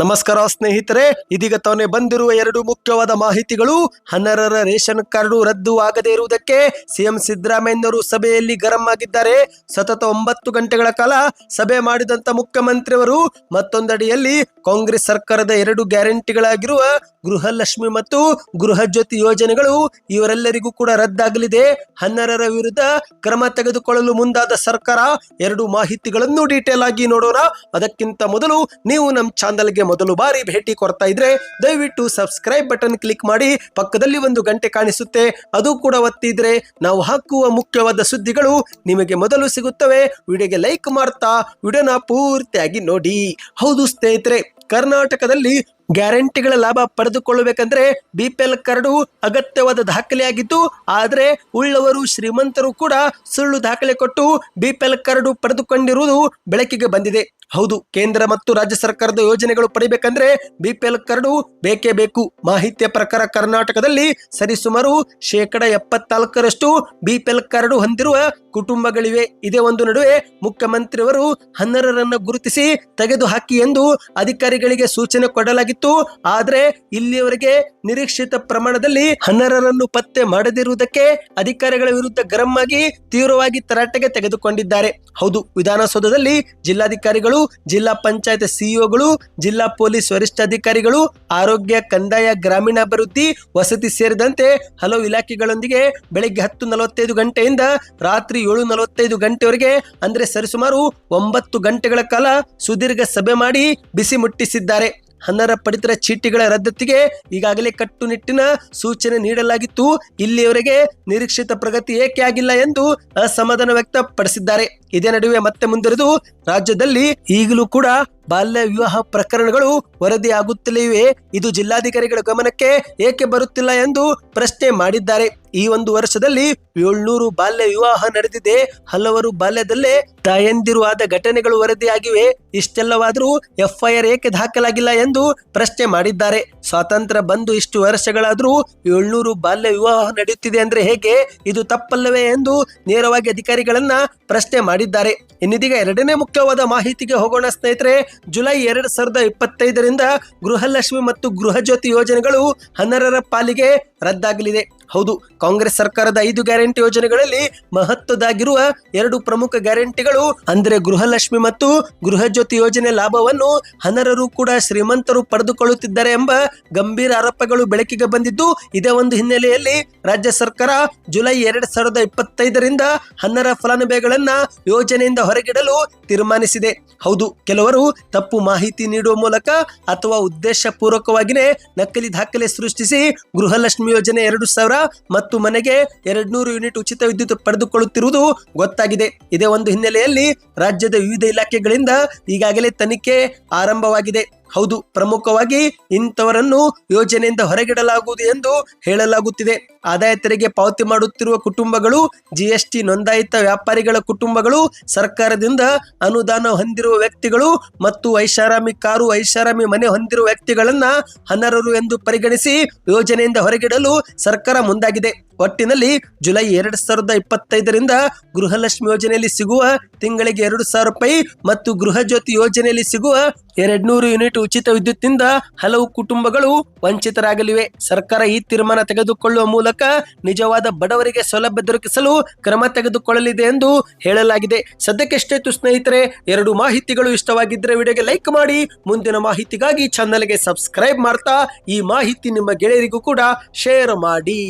ನಮಸ್ಕಾರ ಸ್ನೇಹಿತರೆ, ಇದೀಗ ತಾನೇ ಬಂದಿರುವ ಎರಡು ಮುಖ್ಯವಾದ ಮಾಹಿತಿಗಳು. ಹನ್ನರರ ರೇಷನ್ ಕಾರ್ಡ್ ರದ್ದು ಆಗದೇ ಇರುವುದಕ್ಕೆ ಸಿಎಂ ಸಿದ್ದರಾಮಯ್ಯನವರು ಸಭೆಯಲ್ಲಿ ಗರಂ ಆಗಿದ್ದಾರೆ. ಸತತ ಒಂಬತ್ತು ಗಂಟೆಗಳ ಕಾಲ ಸಭೆ ಮಾಡಿದಂತ ಮುಖ್ಯಮಂತ್ರಿಯವರು ಮತ್ತೊಂದಡಿಯಲ್ಲಿ ಕಾಂಗ್ರೆಸ್ ಸರ್ಕಾರದ ಎರಡು ಗ್ಯಾರಂಟಿಗಳಾಗಿರುವ ಗೃಹಲಕ್ಷ್ಮಿ ಮತ್ತು ಗೃಹ ಜ್ಯೋತಿ ಯೋಜನೆಗಳು ಇವರೆಲ್ಲರಿಗೂ ಕೂಡ ರದ್ದಾಗಲಿದೆ. ಹನ್ನರರ ವಿರುದ್ಧ ಕ್ರಮ ತೆಗೆದುಕೊಳ್ಳಲು ಮುಂದಾದ ಸರ್ಕಾರ ಎರಡು ಮಾಹಿತಿಗಳನ್ನು ಡೀಟೇಲ್ ಆಗಿ ನೋಡೋಣ. ಅದಕ್ಕಿಂತ ಮೊದಲು ನೀವು ನಮ್ಮ ಚಾನಲ್ಗೆ ಮೊದಲು ಬಾರಿ ಭೇಟಿ ಕೊಡ್ತಾ ಇದ್ರೆ ದಯವಿಟ್ಟು ಸಬ್ಸ್ಕ್ರೈಬ್ ಬಟನ್ ಕ್ಲಿಕ್ ಮಾಡಿ. ಪಕ್ಕದಲ್ಲಿ ಒಂದು ಗಂಟೆ ಕಾಣಿಸುತ್ತೆ. ಅದು ಕೂಡ ಒತ್ತಿದ್ರೆ ನಾವು ಹಾಕುವ ಮುಖ್ಯವಾದ ಸುದ್ದಿಗಳು ನಿಮಗೆ ಮೊದಲು ಸಿಗುತ್ತವೆ. ವಿಡಿಯೋಗೆ ಲೈಕ್ ಮಾಡ್ತಾ, ವಿಡಿಯೋನ ಪೂರ್ತಿಯಾಗಿ ನೋಡಿ. ಹೌದು ಸ್ನೇಹಿತರೆ, ಕರ್ನಾಟಕದಲ್ಲಿ ಗ್ಯಾರಂಟಿಗಳ ಲಾಭ ಪಡೆದುಕೊಳ್ಳಬೇಕಂದ್ರೆ ಬಿ ಪಿ ಎಲ್ ಕಾರ್ಡು ಅಗತ್ಯವಾದ ದಾಖಲೆಯಾಗಿತ್ತು. ಆದರೆ ಉಳ್ಳವರು ಶ್ರೀಮಂತರು ಕೂಡ ಸುಳ್ಳು ದಾಖಲೆ ಕೊಟ್ಟು ಬಿ ಪಿ ಕಾರ್ಡು ಪಡೆದುಕೊಂಡಿರುವುದು ಬೆಳಕಿಗೆ ಬಂದಿದೆ. ಹೌದು, ಕೇಂದ್ರ ಮತ್ತು ರಾಜ್ಯ ಸರ್ಕಾರದ ಯೋಜನೆಗಳು ಪಡಿಬೇಕಂದ್ರೆ ಬಿ ಪಿ ಎಲ್ ಕಾರ್ಡು ಬೇಕೇ ಬೇಕು. ಮಾಹಿತಿಯ ಪ್ರಕಾರ ಕರ್ನಾಟಕದಲ್ಲಿ ಸರಿಸುಮಾರು ಶೇಕಡ ಎಪ್ಪತ್ನಾಲ್ಕರಷ್ಟು ಬಿ ಪಿ ಕಾರ್ಡು ಹೊಂದಿರುವ ಕುಟುಂಬಗಳಿವೆ. ಇದೇ ಒಂದು ನಡುವೆ ಮುಖ್ಯಮಂತ್ರಿಯವರು ಹನ್ನರರನ್ನ ಗುರುತಿಸಿ ತೆಗೆದುಹಾಕಿ ಎಂದು ಅಧಿಕಾರಿಗಳಿಗೆ ಸೂಚನೆ ಕೊಡಲಾಗಿತ್ತು. ಆದರೆ ಇಲ್ಲಿಯವರೆಗೆ ನಿರೀಕ್ಷಿತ ಪ್ರಮಾಣದಲ್ಲಿ ಹನ್ನರರನ್ನು ಪತ್ತೆ ಮಾಡದಿರುವುದಕ್ಕೆ ಅಧಿಕಾರಿಗಳ ವಿರುದ್ಧ ಗರಂ ಆಗಿ ತೀವ್ರವಾಗಿ ತರಾಟೆಗೆ ತೆಗೆದುಕೊಂಡಿದ್ದಾರೆ. ಹೌದು, ವಿಧಾನಸೌಧದಲ್ಲಿ ಜಿಲ್ಲಾಧಿಕಾರಿಗಳು, ಜಿಲ್ಲಾ ಪಂಚಾಯತ್ ಸಿಇಒಗಳು, ಜಿಲ್ಲಾ ಪೊಲೀಸ್ ವರಿಷ್ಠಾಧಿಕಾರಿಗಳು, ಆರೋಗ್ಯ ಕಂದಾಯ ಗ್ರಾಮೀಣಾಭಿವೃದ್ಧಿ ವಸತಿ ಸೇರಿದಂತೆ ಹಲವು ಇಲಾಖೆಗಳೊಂದಿಗೆ ಬೆಳಗ್ಗೆ ಹತ್ತು ನಲವತ್ತೈದು ಗಂಟೆಯಿಂದ ರಾತ್ರಿ ಏಳು ನಲವತ್ತೈದು ಗಂಟೆವರೆಗೆ, ಅಂದ್ರೆ ಸರಿಸುಮಾರು ಒಂಬತ್ತು ಗಂಟೆಗಳ ಕಾಲ ಸುದೀರ್ಘ ಸಭೆ ಮಾಡಿ ಬಿಸಿ ಮುಟ್ಟಿಸಿದ್ದಾರೆ. ಹನ್ನರ ಪಡಿತರ ಚೀಟಿಗಳ ರದ್ದತಿಗೆ ಈಗಾಗಲೇ ಕಟ್ಟುನಿಟ್ಟಿನ ಸೂಚನೆ ನೀಡಲಾಗಿತ್ತು. ಇಲ್ಲಿಯವರೆಗೆ ನಿರೀಕ್ಷಿತ ಪ್ರಗತಿ ಏಕೆ ಆಗಿಲ್ಲ ಎಂದು ಅಸಮಾಧಾನ ವ್ಯಕ್ತಪಡಿಸಿದ್ದಾರೆ. ಇದೇ ನಡುವೆ ಮತ್ತೆ ಮುಂದುವರೆದು ರಾಜ್ಯದಲ್ಲಿ ಈಗಲೂ ಕೂಡ ಬಾಲ್ಯ ವಿವಾಹ ಪ್ರಕರಣಗಳು ವರದಿಯಾಗುತ್ತಲೇ ಇವೆ. ಇದು ಜಿಲ್ಲಾಧಿಕಾರಿಗಳ ಗಮನಕ್ಕೆ ಏಕೆ ಬರುತ್ತಿಲ್ಲ ಎಂದು ಪ್ರಶ್ನೆ ಮಾಡಿದ್ದಾರೆ. ಈ ಒಂದು ವರ್ಷದಲ್ಲಿ ಏಳ್ನೂರು ಬಾಲ್ಯ ವಿವಾಹ ನಡೆದಿದೆ. ಹಲವರು ಬಾಲ್ಯದಲ್ಲೇ ತಾಯಂದಿರು ಆದ ಘಟನೆಗಳು ವರದಿಯಾಗಿವೆ. ಇಷ್ಟೆಲ್ಲವಾದರೂ ಎಫ್ಐಆರ್ ಏಕೆ ದಾಖಲಾಗಿಲ್ಲ ಎಂದು ಪ್ರಶ್ನೆ ಮಾಡಿದ್ದಾರೆ. ಸ್ವಾತಂತ್ರ್ಯ ಬಂದು ಇಷ್ಟು ವರ್ಷಗಳಾದರೂ ಏಳ್ನೂರು ಬಾಲ್ಯ ವಿವಾಹ ನಡೆಯುತ್ತಿದೆ ಅಂದ್ರೆ ಹೇಗೆ? ಇದು ತಪ್ಪಲ್ಲವೇ ಎಂದು ನೇರವಾಗಿ ಅಧಿಕಾರಿಗಳನ್ನ ಪ್ರಶ್ನೆ ಮಾಡಿದ್ದಾರೆ. ಇನ್ನಿದೀಗ ಎರಡನೇ ಮುಖ್ಯವಾದ ಮಾಹಿತಿಗೆ ಹೋಗೋಣ ಸ್ನೇಹಿತರೆ. ಜುಲೈ ಎರಡ್ ಸಾವಿರದ ಇಪ್ಪತ್ತೈದರಿಂದ ಗೃಹಲಕ್ಷ್ಮಿ ಮತ್ತು ಗೃಹ ಜ್ಯೋತಿ ಯೋಜನೆಗಳು ಹನ್ನರರ ಪಾಲಿಗೆ ರದ್ದಾಗಲಿದೆ. ಹೌದು, ಕಾಂಗ್ರೆಸ್ ಸರ್ಕಾರದ ಐದು ಗ್ಯಾರಂಟಿ ಯೋಜನೆಗಳಲ್ಲಿ ಮಹತ್ವದಾಗಿರುವ ಎರಡು ಪ್ರಮುಖ ಗ್ಯಾರಂಟಿಗಳು ಅಂದರೆ ಗೃಹಲಕ್ಷ್ಮಿ ಮತ್ತು ಗೃಹ ಜ್ಯೋತಿ ಯೋಜನೆ ಲಾಭವನ್ನು ಅನರ್ಹರು ಕೂಡ ಶ್ರೀಮಂತರು ಪಡೆದುಕೊಳ್ಳುತ್ತಿದ್ದಾರೆ ಎಂಬ ಗಂಭೀರ ಆರೋಪಗಳು ಬೆಳಕಿಗೆ ಬಂದಿದ್ದು, ಇದೇ ಒಂದು ಹಿನ್ನೆಲೆಯಲ್ಲಿ ರಾಜ್ಯ ಸರ್ಕಾರ ಜುಲೈ ಎರಡ್ ಸಾವಿರದ ಇಪ್ಪತ್ತೈದರಿಂದ ಹನ್ನರ ಫಲಾನುಭವಿಗಳನ್ನ ಯೋಜನೆಯಿಂದ ಹೊರಗಿಡಲು ತೀರ್ಮಾನಿಸಿದೆ. ಹೌದು, ಕೆಲವರು ತಪ್ಪು ಮಾಹಿತಿ ನೀಡುವ ಮೂಲಕ ಅಥವಾ ಉದ್ದೇಶ ಪೂರ್ವಕವಾಗಿಯೇ ನಕಲಿ ದಾಖಲೆ ಸೃಷ್ಟಿಸಿ ಗೃಹಲಕ್ಷ್ಮಿ ಯೋಜನೆ ಎರಡು ಸಾವಿರ ಮತ್ತು ಮನೆಗೆ ಎರಡ್ ನೂರು ಯೂನಿಟ್ ಉಚಿತ ವಿದ್ಯುತ್ ಪಡೆದುಕೊಳ್ಳುತ್ತಿರುವುದು ಗೊತ್ತಾಗಿದೆ. ಇದೇ ಒಂದು ಹಿನ್ನೆಲೆಯಲ್ಲಿ ರಾಜ್ಯದ ವಿವಿಧ ಇಲಾಖೆಗಳಿಂದ ಈಗಾಗಲೇ ತನಿಖೆ ಆರಂಭವಾಗಿದೆ. ಹೌದು, ಪ್ರಮುಖವಾಗಿ ಇಂಥವರನ್ನು ಯೋಜನೆಯಿಂದ ಹೊರಗಿಡಲಾಗುವುದು ಎಂದು ಹೇಳಲಾಗುತ್ತಿದೆ. ಆದಾಯ ತೆರಿಗೆ ಪಾವತಿ ಮಾಡುತ್ತಿರುವ ಕುಟುಂಬಗಳು ಜಿಎಸ್ಟಿ ನೋಂದಾಯಿತ ವ್ಯಾಪಾರಿಗಳ ಕುಟುಂಬಗಳು, ಸರ್ಕಾರದಿಂದ ಅನುದಾನ ಹೊಂದಿರುವ ವ್ಯಕ್ತಿಗಳು ಮತ್ತು ಐಷಾರಾಮಿ ಕಾರು, ಐಷಾರಾಮಿ ಮನೆ ಹೊಂದಿರುವ ವ್ಯಕ್ತಿಗಳನ್ನ ಅನರ್ಹರು ಎಂದು ಪರಿಗಣಿಸಿ ಯೋಜನೆಯಿಂದ ಹೊರಗಿಡಲು ಸರ್ಕಾರ ಮುಂದಾಗಿದೆ. ಒಟ್ಟಿನಲ್ಲಿ ಜುಲೈ ಎರಡ್ ಸಾವಿರದ ಇಪ್ಪತ್ತೈದರಿಂದ ಗೃಹಲಕ್ಷ್ಮಿ ಯೋಜನೆಯಲ್ಲಿ ಸಿಗುವ ತಿಂಗಳಿಗೆ ಎರಡು ಸಾವಿರ ರೂಪಾಯಿ ಮತ್ತು ಗೃಹ ಜ್ಯೋತಿ ಯೋಜನೆಯಲ್ಲಿ ಸಿಗುವ ಎರಡ್ ನೂರು ಯೂನಿಟ್ ಉಚಿತ ವಿದ್ಯುತ್ನಿಂದ ಹಲವು ಕುಟುಂಬಗಳು ವಂಚಿತರಾಗಲಿವೆ. ಸರ್ಕಾರ ಈ ತೀರ್ಮಾನ ತೆಗೆದುಕೊಳ್ಳುವ ಮೂಲಕ ನಿಜವಾದ ಬಡವರಿಗೆ ಸೌಲಭ್ಯ ದೊರಕಿಸಲು ಕ್ರಮ ತೆಗೆದುಕೊಳ್ಳಲಿದೆ ಎಂದು ಹೇಳಲಾಗಿದೆ. ಸದ್ಯಕ್ಕೆ ಸ್ನೇಹಿತರೆ, ಎರಡು ಮಾಹಿತಿಗಳು ಇಷ್ಟವಾಗಿದ್ದರೆ ವಿಡಿಯೋಗೆ ಲೈಕ್ ಮಾಡಿ, ಮುಂದಿನ ಮಾಹಿತಿಗಾಗಿ ಚಾನಲ್ಗೆ ಸಬ್ಸ್ಕ್ರೈಬ್ ಮಾಡ್ತಾ, ಈ ಮಾಹಿತಿ ನಿಮ್ಮ ಗೆಳೆಯರಿಗೂ ಕೂಡ ಶೇರ್ ಮಾಡಿ.